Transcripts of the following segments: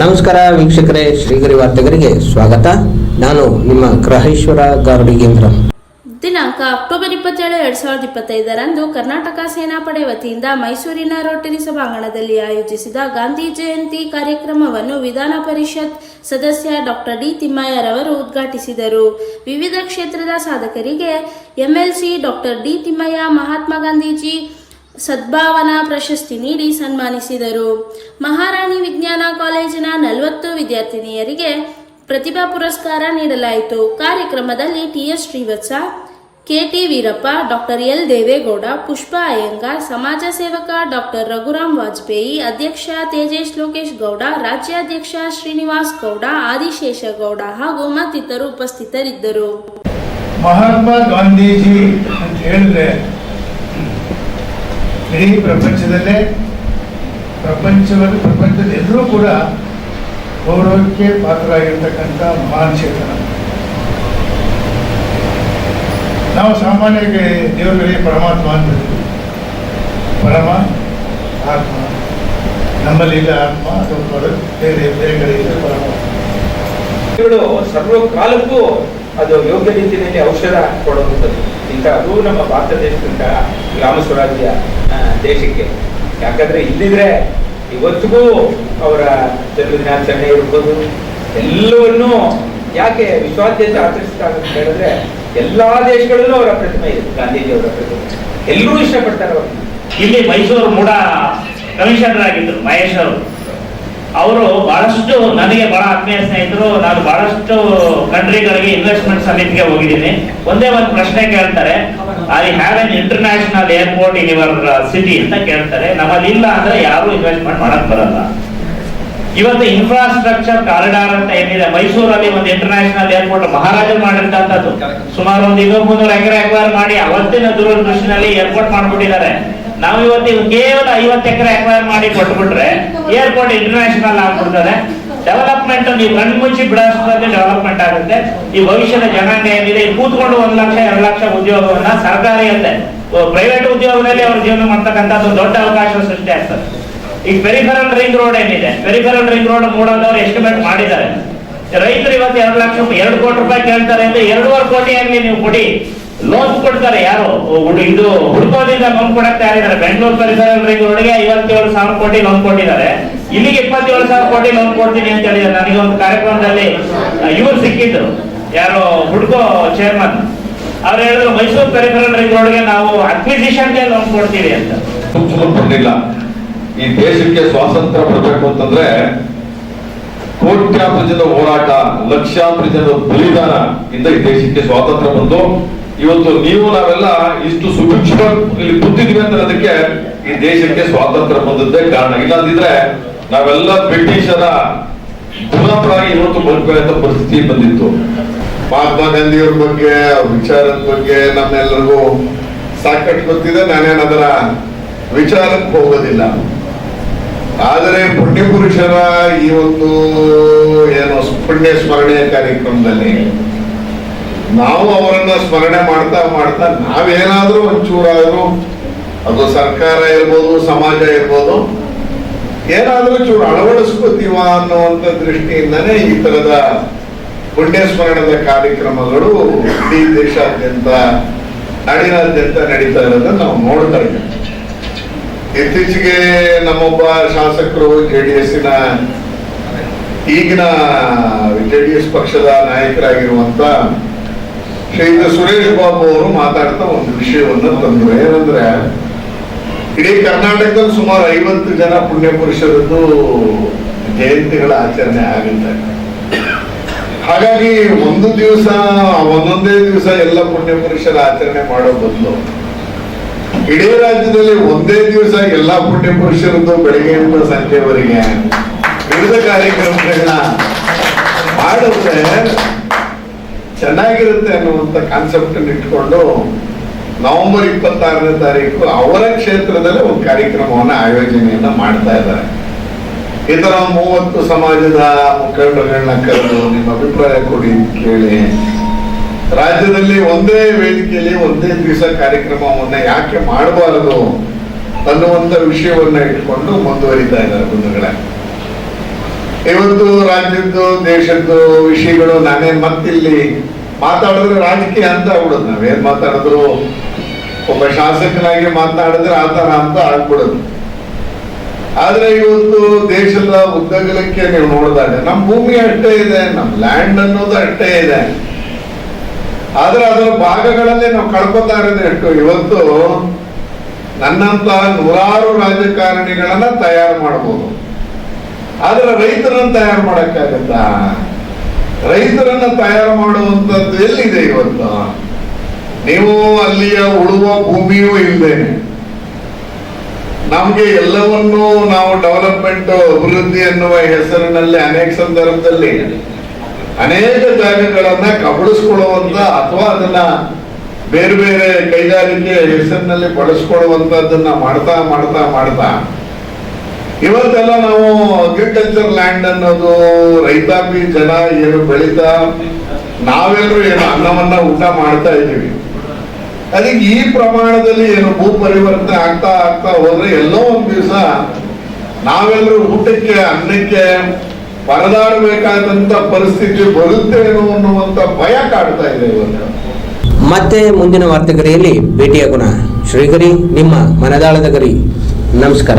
ನಮಸ್ಕಾರ ವೀಕ್ಷಕರೇ, ಶ್ರೀಗರಿ ವಾರ್ತೆಗರಿಗೆ ಸ್ವಾಗತ. ನಾನು ನಿಮ್ಮ ಗ್ರಹೇಶ್ವರ ಗಾರುಡಿಗೇಂದ್ರ ದಿನಾಂಕ ಅಕ್ಟೋಬರ್ ಇಪ್ಪತ್ತೇಳು, ಎರಡ್ ಸಾವಿರದ ಇಪ್ಪತ್ತೈದರಂದು ಕರ್ನಾಟಕ ಸೇನಾಪಡೆ ವತಿಯಿಂದ ಮೈಸೂರಿನ ರೋಟರಿ ಸಭಾಂಗಣದಲ್ಲಿ ಆಯೋಜಿಸಿದ ಗಾಂಧಿ ಜಯಂತಿ ಕಾರ್ಯಕ್ರಮವನ್ನು ವಿಧಾನ ಪರಿಷತ್ ಸದಸ್ಯ ಡಾಕ್ಟರ್ ಡಿ ತಿಮ್ಮಯ್ಯರವರು ಉದ್ಘಾಟಿಸಿದರು. ವಿವಿಧ ಕ್ಷೇತ್ರದ ಸಾಧಕರಿಗೆ MLC doctor D Thimmaiah, Mahatma Gandhiji Sadbhavana ಪ್ರಶಸ್ತಿ ನೀಡಿ ಸನ್ಮಾನಿಸಿದರು. ಮಹಾರಾಣಿ ವಿಜ್ಞಾನ ಕಾಲೇಜಿನ ನಲವತ್ತು ವಿದ್ಯಾರ್ಥಿನಿಯರಿಗೆ ಪ್ರತಿಭಾ ಪುರಸ್ಕಾರ ನೀಡಲಾಯಿತು. ಕಾರ್ಯಕ್ರಮದಲ್ಲಿ TS Srivatsa KT Veerappa, doctor L Devegowda, Pushpa Iyengar, ಸಮಾಜ ಸೇವಕ ಡಾಕ್ಟರ್ ರಘುರಾಮ್ ವಾಜಪೇಯಿ, ಅಧ್ಯಕ್ಷ ತೇಜೇಶ್ ಲೋಕೇಶ್ ಗೌಡ, ರಾಜ್ಯಾಧ್ಯಕ್ಷ ಶ್ರೀನಿವಾಸ್ ಗೌಡ ಆದಿಶೇಷಗೌಡ ಹಾಗೂ ಮತ್ತಿತರು ಉಪಸ್ಥಿತರಿದ್ದರು. ಮಹಾತ್ಮ ಗಾಂಧೀಜಿ ಅಂತ ಹೇಳಿದ್ರೆ ಇಡೀ ಪ್ರಪಂಚದಲ್ಲೇ, ಪ್ರಪಂಚವನ್ನು, ಪ್ರಪಂಚದ ಎಲ್ಲರೂ ಕೂಡ ಗೌರವಕ್ಕೆ ಪಾತ್ರರಾಗಿರ್ತಕ್ಕಂಥ ಮಹಾನ್ ಚೇತನ. ನಾವು ಸಾಮಾನ್ಯವಾಗಿ ದೇವರುಗಳಿಗೆ ಪರಮಾತ್ಮ ಅಂತ ಪರಮ, ಆತ್ಮ. ನಮ್ಮಲ್ಲಿ ಇಲ್ಲ ಆತ್ಮ ಅಥವಾ ಬೇರೆ ಬೇರೆ ಕಡೆ ಇಲ್ಲ ಪರಮಾತ್ಮ. ಇವಳು ಸರ್ವ ಕಾಲಕ್ಕೂ ಅದು ಯೋಗ್ಯ ರೀತಿಯಲ್ಲಿ ಔಷಧ ಕೊಡುವಂಥದ್ದು. ಇಂಥ ಅದು ನಮ್ಮ ಭಾರತ ದೇಶದಂತಹ ಗ್ರಾಮ ಸ್ವರಾಜ್ಯ ದೇಶಕ್ಕೆ. ಯಾಕಂದ್ರೆ ಇಲ್ಲಿದ್ರೆ ಇವತ್ತಿಗೂ ಅವರ ಜನ್ಮದಿನಾಚರಣೆ ಇರ್ಬೋದು ಎಲ್ಲವನ್ನೂ ಯಾಕೆ ವಿಶ್ವಾದ್ಯಂತ ಆಚರಿಸ್ತಾಗುತ್ತೆ ಅಂತ ಹೇಳಿದ್ರೆ, ಎಲ್ಲಾ ದೇಶಗಳಲ್ಲೂ ಅವರ ಪ್ರತಿಮೆ ಇದೆ ಗಾಂಧೀಜಿ ಅವರ ಪ್ರತಿಮೆ. ಎಲ್ಲರೂ ಇಷ್ಟಪಡ್ತಾರೆ ಅವರು. ಇಲ್ಲಿ ಮೈಸೂರು ಮೂಡ ಕಮಿಷನರ್ ಆಗಿದ್ದರು ಮಹೇಶ್ ಅವರು ಅವರು ಬಹಳಷ್ಟು ನನಗೆ ಬಹಳ ಆತ್ಮೀಯ ಸ್ನೇಹಿತರು, ನಾನು ಬಹಳಷ್ಟು ಕಂಟ್ರಿಗಳಿಗೆ ಇನ್ವೆಸ್ಟ್ಮೆಂಟ್ ಸಮಿತಿಗೆ ಹೋಗಿದ್ದೀನಿ. ಒಂದೇ ಒಂದು ಪ್ರಶ್ನೆ ಕೇಳ್ತಾರೆ I have an international airport in your city ಅಂತ ಕೇಳ್ತಾರೆ. ನಮ್ಮಲ್ಲಿ ಇಲ್ಲ ಅಂದ್ರೆ ಯಾರು ಇನ್ವೆಸ್ಟ್ಮೆಂಟ್ ಮಾಡಕ್ ಬರಲ್ಲ. ಇವತ್ತು ಇನ್ಫ್ರಾಸ್ಟ್ರಕ್ಚರ್ ಕಾರಿಡಾರ್ ಅಂತ ಏನಿದೆ, ಮೈಸೂರಲ್ಲಿ ಒಂದು ಇಂಟರ್ನ್ಯಾಷನಲ್ ಏರ್ಪೋರ್ಟ್ ಮಹಾರಾಜರು ಮಾಡಿರ್ತಕ್ಕಂಥದ್ದು. ಸುಮಾರು ಒಂದು ಇನ್ನೂರು ಮುನ್ನೂರು ಎಕರೆ ಅಕ್ವೈರ್ ಮಾಡಿ ಅವತ್ತಿನ ದೂರದೃಷ್ಟಿನಲ್ಲಿ ಏರ್ಪೋರ್ಟ್ ಮಾಡ್ಬಿಟ್ಟಿದ್ದಾರೆ. ನಾವು ಇವತ್ತು ಕೇವಲ ಐವತ್ತು ಎಕರೆ ಅಕ್ವೈರ್ ಮಾಡಿ ಕೊಟ್ಬಿಟ್ರೆ ಏರ್ಪೋರ್ಟ್ ಇಂಟರ್ನ್ಯಾಷನಲ್ ಆಗ್ಬಿಡ್ತದೆ. ಡೆವಲಪ್ಮೆಂಟ್ ನೀವು ಕಣ್ಣು ಮುಚ್ಚಿ ಬಿಡೋಷ್ಟರಲ್ಲಿ ಡೆವಲಪ್ಮೆಂಟ್ ಆಗುತ್ತೆ. ಈ ಭವಿಷ್ಯದ ಜನಾಂಗ ಏನಿದೆ ಕೂತ್ಕೊಂಡು ಒಂದ್ ಲಕ್ಷ, ಎರಡು ಲಕ್ಷ ಉದ್ಯೋಗವನ್ನ ಸರ್ಕಾರಿ ಅಲ್ಲದೆ ಪ್ರೈವೇಟ್ ಉದ್ಯೋಗದಲ್ಲಿ ಅವ್ರ ಜೀವನ ಮಾಡ್ತಕ್ಕಂಥದ್ದು ದೊಡ್ಡ ಅವಕಾಶ ಸೃಷ್ಟಿ ಆಗ್ತದೆ. ಈಗ ಪೆರಿಫರಲ್ ರಿಂಗ್ ರೋಡ್ ಏನಿದೆ? ಪೆರಿಫರಲ್ ರಿಂಗ್ ರೋಡ್ ಮೂಡೋದವ್ರು ಎಸ್ಟಿಮೇಟ್ ಮಾಡಿದ್ದಾರೆ. ರೈತರು ಇವತ್ತು ಎರಡು ಲಕ್ಷ, ಎರಡು ಕೋಟಿ ರೂಪಾಯಿ ಕೇಳ್ತಾರೆ ಅಂದ್ರೆ ಎರಡೂವರೆ ಕೋಟಿ ಆಗ್ಲಿ ನೀವು ಕೊಡಿ. ಲೋನ್ ಕೊಡ್ತಾರೆ ಯಾರು ಇದು ಹುಡುಕೋದಿಂದ ಲೋನ್ ಕೊಡಕ್ ತಯಾರಿದ್ದಾರೆ ಬೆಂಗಳೂರು ಪರಿಸರ ರಿಂಗ್ ರೋಡ್ಗೆ ಐವತ್ತೇಳು ಸಾವಿರ ಕೋಟಿ ಲೋನ್ ಕೊಟ್ಟಿದ್ದಾರೆ. ಇಲ್ಲಿಗೆ ಇಪ್ಪತ್ತೇಳು ಸಾವಿರ ಕೋಟಿ ಲೋನ್ ಕೊಡ್ತೀನಿ ಅಂತ ಹೇಳಿದ್ದಾರೆ. ನನಗೆ ಒಂದು ಕಾರ್ಯಕ್ರಮದಲ್ಲಿ ಇವ್ರು ಸಿಕ್ಕಿದ್ರು. ಯಾರು ಹುಡ್ಕೋ ಚೇರ್ಮನ್ ಅವ್ರು ಹೇಳಿದ್ರು, ಮೈಸೂರು ಪರಿಸರ ರಿಂಗ್ ನಾವು ಅಕ್ವಿಸಿಷನ್ಗೆ ಲೋನ್ ಕೊಡ್ತೀವಿ ಅಂತ. ಕೊಟ್ಟಿಲ್ಲ ಈ ದೇಶಕ್ಕೆ ಸ್ವಾತಂತ್ರ್ಯ ಬರಬೇಕು ಅಂತಂದ್ರೆ ಕೋಟ್ಯಾಂತರ ಜನ ಹೋರಾಟ ಲಕ್ಷಾಂತರ ಜನ ಬಲಿದಾನ ಇಂದ ಈ ದೇಶಕ್ಕೆ ಸ್ವಾತಂತ್ರ್ಯ ಬಂದು ಇವತ್ತು ನೀವು ನಾವೆಲ್ಲ ಇಷ್ಟು ಸುಭಿಕ್ಷ ಇಲ್ಲಿ ಕೂತಿದ್ವಿ ಅಂತ ಅದಕ್ಕೆ ಈ ದೇಶಕ್ಕೆ ಸ್ವಾತಂತ್ರ್ಯ ಬಂದದ್ದೇ ಕಾರಣ. ಇಲ್ಲಾಂದಿದ್ರೆ ನಾವೆಲ್ಲ ಬ್ರಿಟಿಷರ ಗುಲಾಮರಾಗಿ ಇವತ್ತು ಬದುಕುವಂತ ಪರಿಸ್ಥಿತಿ ಬಂದಿತ್ತು. ಮಹಾತ್ಮ ಗಾಂಧಿಯವ್ರ ಬಗ್ಗೆ ಅವ್ರ ವಿಚಾರದ ಬಗ್ಗೆ ನಮ್ಮೆಲ್ಲರಿಗೂ ಸಾಕಷ್ಟು ಗೊತ್ತಿದೆ. ನಾನೇನು ಅದರ ವಿಚಾರಕ್ಕೆ ಹೋಗೋದಿಲ್ಲ. ಆದರೆ ಪುಣ್ಯ ಪುರುಷರ ಈ ಒಂದು, ಏನು, ಪುಣ್ಯ ಸ್ಮರಣೆಯ ಕಾರ್ಯಕ್ರಮದಲ್ಲಿ ನಾವು ಅವರನ್ನ ಸ್ಮರಣೆ ಮಾಡ್ತಾ ಮಾಡ್ತಾ ನಾವೇನಾದ್ರೂ ಒಂಚೂರಾದ್ರೂ, ಅದು ಸರ್ಕಾರ ಇರ್ಬೋದು, ಸಮಾಜ ಇರ್ಬೋದು, ಏನಾದ್ರೂ ಚೂರು ಅಳವಡಿಸ್ಕೋತೀವ ಅನ್ನುವಂತ ದೃಷ್ಟಿಯಿಂದನೇ ಈ ತರದ ಪುಣ್ಯ ಸ್ಮರಣದ ಕಾರ್ಯಕ್ರಮಗಳು ಇಡೀ ದೇಶಾದ್ಯಂತ, ನಾಡಿನಾದ್ಯಂತ ನಡೀತಾ ಇರೋದನ್ನ ನಾವು ನೋಡ್ತಾ ಇದ್ದೀವಿ. ಇತ್ತೀಚೆಗೆ ನಮ್ಮೊಬ್ಬ ಶಾಸಕರು ಜೆ ಡಿ ಎಸ್ಸಿನ ಈಗಿನ ಜೆ ಡಿ ಎಸ್ ಪಕ್ಷದ ನಾಯಕರಾಗಿರುವಂತ ಶ್ರೀಯುತ ಸುರೇಶ್ ಬಾಬು ಅವರು ಮಾತಾಡ್ತಾ ಒಂದು ವಿಷಯವನ್ನು ತಂದರು. ಏನಂದ್ರೆ, ಇಡೀ ಕರ್ನಾಟಕದಲ್ಲಿ ಸುಮಾರು ಐವತ್ತು ಜನ ಪುಣ್ಯ ಪುರುಷರದ್ದು ಜಯಂತಿಗಳ ಆಚರಣೆ ಆಗುತ್ತೆ ಹಾಗಾಗಿ ಒಂದು ದಿವಸ, ಒಂದೊಂದೇ ದಿವಸ ಎಲ್ಲ ಪುಣ್ಯ ಪುರುಷರ ಆಚರಣೆ ಮಾಡೋ ಬದಲು, ಇಡೀ ರಾಜ್ಯದಲ್ಲಿ ಒಂದೇ ದಿವಸ ಎಲ್ಲಾ ಪುಣ್ಯ ಪುರುಷರದ್ದು ಬೆಳಗ್ಗೆಯಿಂದ ಸಂಜೆವರೆಗೆ ವಿವಿಧ ಕಾರ್ಯಕ್ರಮಗಳನ್ನ ಮಾಡಿದ್ರೆ ಚೆನ್ನಾಗಿರುತ್ತೆ ಅನ್ನುವಂಥ ಕಾನ್ಸೆಪ್ಟ್ ಇಟ್ಕೊಂಡು ನವೆಂಬರ್ ಇಪ್ಪತ್ತಾರನೇ ತಾರೀಕು ಅವರ ಕ್ಷೇತ್ರದಲ್ಲಿ ಒಂದು ಕಾರ್ಯಕ್ರಮವನ್ನ ಆಯೋಜನೆಯನ್ನ ಮಾಡ್ತಾ ಇದ್ದಾರೆ. ಈ ತರ ಮೂವತ್ತು ಸಮಾಜದ ಮುಖಂಡಗಳನ್ನ ಕರೆದು ನಿಮ್ಮ ಅಭಿಪ್ರಾಯ ಕೊಡಿ ಕೇಳಿ, ರಾಜ್ಯದಲ್ಲಿ ಒಂದೇ ವೇದಿಕೆಯಲ್ಲಿ ಒಂದೇ ದಿವಸ ಕಾರ್ಯಕ್ರಮವನ್ನ ಯಾಕೆ ಮಾಡಬಾರದು ಅನ್ನುವಂತ ವಿಷಯವನ್ನ ಇಟ್ಕೊಂಡು ಮುಂದುವರಿತಾ ಇದ್ದಾರೆ ಬಂಧುಗಳೇ. ಇವತ್ತು ರಾಜ್ಯದ್ದು, ದೇಶದ್ದು ವಿಷಯಗಳು ನಾನೇ ಮತ್ತಿಲ್ಲಿ ಮಾತಾಡಿದ್ರೆ ರಾಜಕೀಯ ಅಂತ ಆಗ್ಬಿಡುದು ನಾವೇನ್ ಮಾತಾಡಿದ್ರು ಒಬ್ಬ ಶಾಸಕನಾಗಿ ಮಾತಾಡಿದ್ರೆ ಆ ತರ ಅಂತ ಆಗ್ಬಿಡುದು ಆದ್ರೆ ಇವತ್ತು ದೇಶದ ಉದ್ದಗಲಕ್ಕೆ ನೀವು ನೋಡಿದಾಗ ನಮ್ಮ ಭೂಮಿ ಅಷ್ಟೇ ಇದೆ ನಮ್ಮ ಲ್ಯಾಂಡ್ ಅನ್ನೋದು ಅಷ್ಟೇ ಇದೆ. ಆದ್ರೆ ಅದರ ಭಾಗಗಳಲ್ಲಿ ನಾವು ಕಳ್ಕೊತಾ ಇರೋದು ಎಷ್ಟು? ಇವತ್ತು ನನ್ನಂತ ನೂರಾರು ರಾಜಕಾರಣಿಗಳನ್ನ ತಯಾರು ಮಾಡಬಹುದು ಆದ್ರೆ ರೈತರನ್ನ ತಯಾರು ಮಾಡೋಕ್ಕಾಗತ್ತಾ? ರೈತರನ್ನ ತಯಾರು ಮಾಡುವಂತದ್ದು ಎಲ್ಲಿದೆ ಇವತ್ತು? ನೀವು ಅಲ್ಲಿಯ ಉಳುವ ಭೂಮಿಯೂ ಇಲ್ಲದೆ ನಮ್ಗೆ ಎಲ್ಲವನ್ನೂ ನಾವು ಡೆವಲಪ್ಮೆಂಟ್, ಅಭಿವೃದ್ಧಿ ಎನ್ನುವ ಹೆಸರಿನಲ್ಲಿ ಅನೇಕ ಸಂದರ್ಭದಲ್ಲಿ ಅನೇಕ ಜಾಗಗಳನ್ನ ಕಬಳಿಸ್ಕೊಳ್ಳುವಂತ ಅಥವಾ ಅದನ್ನ ಬೇರೆ ಬೇರೆ ಕೈಗಾರಿಕೆ ಹೆಸರಿನಲ್ಲಿ ಬಳಸ್ಕೊಳ್ಳುವಂತದ್ದನ್ನ ಮಾಡ್ತಾ ಮಾಡ್ತಾ ಮಾಡ್ತಾ ಇವತ್ತೆಲ್ಲ ನಾವು ಅಗ್ರಿಕಲ್ಚರ್ ಲ್ಯಾಂಡ್ ಅನ್ನೋದು ರೈತಾಪಿ ಜನ ಏನು ಬೆಳೀತಾ ನಾವೆಲ್ಲರೂ ಏನು ಅನ್ನವನ್ನ ಊಟ ಮಾಡ್ತಾ ಇದ್ದೀವಿ. ಅದಕ್ಕೆ ಈ ಪ್ರಮಾಣದಲ್ಲಿ ಏನು ಭೂ ಪರಿವರ್ತನೆ ಆಗ್ತಾ ಆಗ್ತಾ ಹೋದ್ರೆ ಎಲ್ಲೋ ಒಂದ್ ದಿವಸ ನಾವೆಲ್ಲರೂ ಊಟಕ್ಕೆ, ಅನ್ನಕ್ಕೆ ಪರದಾಡಬೇಕಾದಂತ ಪರಿಸ್ಥಿತಿ ಬರುತ್ತೇನೋ ಅನ್ನುವಂತ ಭಯ ಕಾಡ್ತಾ ಇದೆ ಇವತ್ತು. ಮತ್ತೆ ಮುಂದಿನ ವಾರ್ತೆಗರಿಯಲ್ಲಿ ಭೇಟಿಯಾಗೋಣ. ಶ್ರೀಗರಿ ನಿಮ್ಮ ಮನದಾಳದ ಗರಿ. ನಮಸ್ಕಾರ.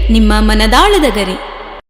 ನಿಮ್ಮ ಮನದಾಳದ ಗರಿ.